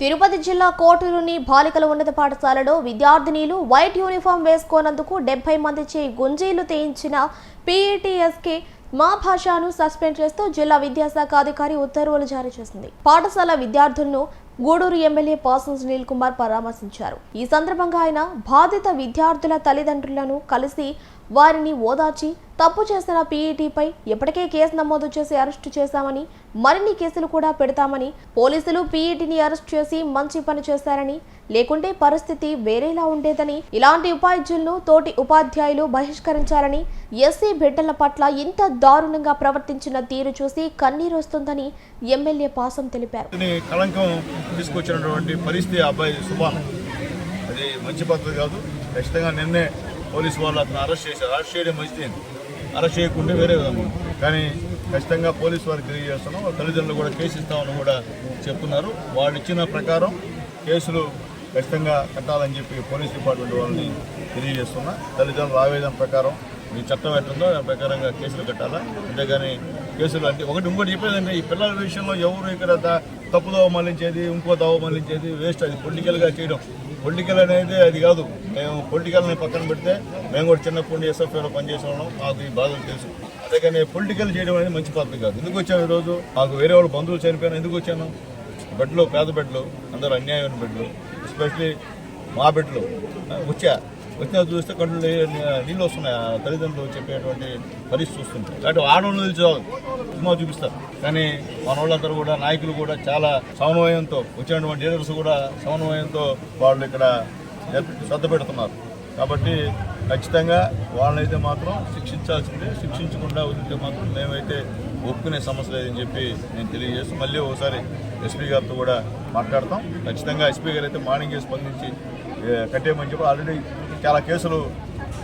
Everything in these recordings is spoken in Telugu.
తిరుపతి జిల్లా కోటూరుని బాలికల ఉన్నత పాఠశాలలో విద్యార్థినీలు వైట్ యూనిఫామ్ వేసుకోనందుకు డెబ్బై మందిచే గుంజీలు తీయించిన పీఈటీఎస్కే మా భాషను సస్పెండ్ చేస్తూ జిల్లా విద్యాశాఖ అధికారి ఉత్తర్వులు జారీ చేసింది. పాఠశాల విద్యార్థులను గూడూరు ఎమ్మెల్యే పాసన్స్ సునీల్ కుమార్ పరామర్శించారు. ఈ సందర్భంగా ఆయన బాధిత విద్యార్థుల తల్లిదండ్రులను కలిసి వారిని ఓదార్చి తప్పు చేసిన పీఈటీపై ఇప్పటికే కేసు నమోదు చేసి అరెస్టు చేశామని మరిన్ని కేసులు కూడా పెడతామని పోలీసులు పీఈటీని అరెస్ట్ చేసి మంచి పని చేశారని లేకుంటే పరిస్థితి వేరేలా ఉండేదని ఇలాంటి ఉపాధ్యులను తోటి ఉపాధ్యాయులు బహిష్కరించాలని ఎస్సీ బిడ్డల పట్ల ఇంత దారుణంగా ప్రవర్తించిన తీరు చూసి కన్నీరొస్తుందని ఎమ్మెల్యే పాసం తెలిపారు. కళంకం తీసుకొచ్చినటువంటి పరిస్థితి అబ్బాయి సుభాన్ అది మంచి పద్ధతి కాదు. ఖచ్చితంగా నిన్నే పోలీసు వాళ్ళు అతను అరెస్ట్ చేశారు. అరెస్ట్ చేయడం మంచిది? అరెస్ట్ చేయకుంటే వేరే విధంగా కానీ ఖచ్చితంగా పోలీసు వారికి తెలియజేస్తున్నాం తల్లిదండ్రులు కూడా కేసు ఇస్తామని కూడా చెప్తున్నారు. వాళ్ళు ఇచ్చిన ప్రకారం కేసులు ఖచ్చితంగా కట్టాలని చెప్పి పోలీస్ డిపార్ట్మెంట్ వాళ్ళని తెలియజేస్తున్నా. తల్లిదండ్రుల ఆవేదన ప్రకారం మీ చట్టం ఎట్టుందో దాని ప్రకారంగా కేసులు కట్టాలా? అంతేగాని కేసులు అంటే ఒకటి ఇంకోటి చెప్పేదంటే ఈ పిల్లల విషయంలో ఎవరు ఇక్కడ తప్పుదోవ మళ్ళించేది ఇంకో దోవ మళ్ళించేది వేస్ట్ అది పొలిటికల్గా చేయడం. పొలిటికల్ అనేది అది కాదు. మేము పొలిటికల్ని పక్కన పెడితే మేము కూడా చిన్నప్పటి నుండి ఎస్ఎఫ్ఐలో పనిచేసేవాళ్ళం మాకు ఈ బాధలు తెలుసు. అంతేగాని పొలిటికల్ చేయడం అనేది మంచి పద్ధతి కాదు. ఎందుకు వచ్చాము ఈరోజు? మాకు వేరే వాళ్ళు బంధువులు చనిపోయినా ఎందుకు వచ్చాను? బెడ్లు పేద బెడ్లు అందరూ అన్యాయమైన బెడ్లు ఎస్పెషలీ మా బెడ్లు. వచ్చా? వచ్చిన చూస్తే కళ్ళు నీళ్ళు వస్తున్నాయి. ఆ తల్లిదండ్రులు చెప్పేటువంటి పరిస్థితి వస్తుంది. కాబట్టి ఆడవాళ్ళు నిలిచారు సినిమా చూపిస్తారు. కానీ మన వాళ్ళందరూ కూడా నాయకులు కూడా చాలా సమన్వయంతో వచ్చినటువంటి లీడర్స్ కూడా సమన్వయంతో వాళ్ళు ఇక్కడ శ్రద్ధ పెడుతున్నారు. కాబట్టి ఖచ్చితంగా వాళ్ళనైతే మాత్రం శిక్షించాల్సిందే. శిక్షించకుండా వదిలితే మాత్రం మేమైతే ఒప్పుకునే సమస్య లేదని చెప్పి నేను తెలియజేసి మళ్ళీ ఒకసారి ఎస్పీ గారితో కూడా మాట్లాడతాం. ఖచ్చితంగా ఎస్పీ గారు అయితే మార్నింగే స్పందించి కట్టేయమని చెప్పి ఆల్రెడీ చాలా కేసులు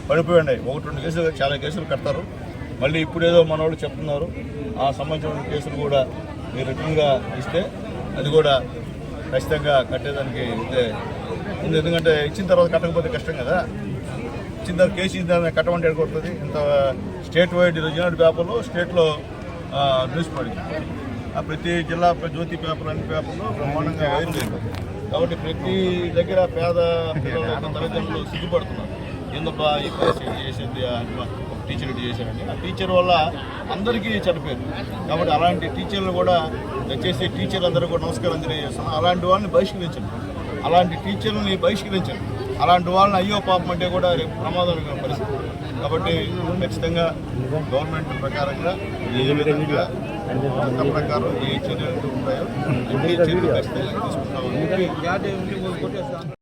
పడిపోయి ఉన్నాయి. ఒకటి రెండు కేసులు చాలా కేసులు కడతారు. మళ్ళీ ఇప్పుడు ఏదో మన వాళ్ళు చెప్తున్నారు. ఆ సంబంధించిన కేసులు కూడా మీరు రిటర్న్గా ఇస్తే అది కూడా ఖచ్చితంగా కట్టేదానికి అయితే ఉంది ఎందుకంటే ఇచ్చిన తర్వాత కట్టకపోతే కష్టం కదా. ఇచ్చిన తర్వాత కేసు ఇచ్చిన తర్వాత కట్టమంటే ఎడగొడుతుంది ఇంత స్టేట్ వైడ్ రిజినల్ పేపర్లో స్టేట్లో న్యూస్ పడింది. ఆ ప్రతి జిల్లా జ్యోతి పేపర్ అన్ని పేపర్లో బ్రహ్మాండంగా వైరల్ చేయబడింది కాబట్టి ప్రతి దగ్గర పేద పిల్లల తల్లిదండ్రులు సిగ్గుపడుతున్నారు. ఏందబ్బా ఈ పరిస్థితి చేసింది ఒక టీచర్ ఇటు చేశారండి. ఆ టీచర్ వల్ల అందరికీ చనిపోయారు కాబట్టి అలాంటి టీచర్లు కూడా దయచేసి టీచర్లు అందరూ కూడా నమస్కారం తెలియజేస్తున్నాను అలాంటి వాళ్ళని బహిష్కరించండి. అలాంటి టీచర్లని బహిష్కరించండి. అలాంటి వాళ్ళని అయ్యో పాపం అంటే కూడా రేపు ప్రమాదం పరిస్థితి. కాబట్టి ఖచ్చితంగా గవర్నమెంట్ ప్రకారంగా ఏ విధంగా చట్ట ప్రకారం ఏ చర్యలు ఉంటాయో అన్ని చర్యలు ఖచ్చితంగా తీసుకుంటామని చెప్పి